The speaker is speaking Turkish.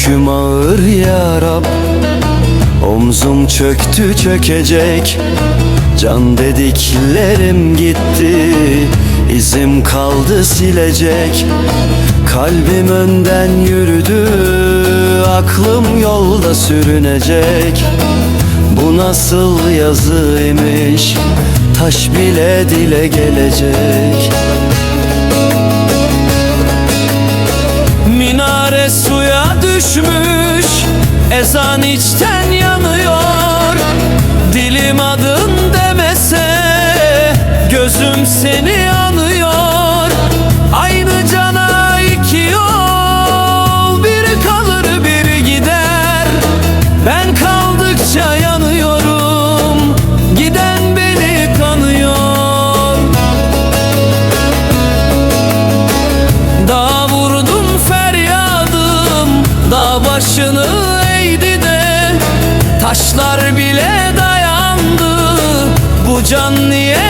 Yüküm ağır ya Omzum çöktü çökecek. Can dediklerim gitti. İzim kaldı silecek. Kalbim önden yürüdü. Aklım yolda sürünecek. Bu nasıl yazıymış? Taş bile dile gelecek. Minare suya düşmüş Ezan içten yanıyor. Dilim adın demese Gözüm seni anıyor başını eğdi de Taşlar bile dayandı. Bu can niye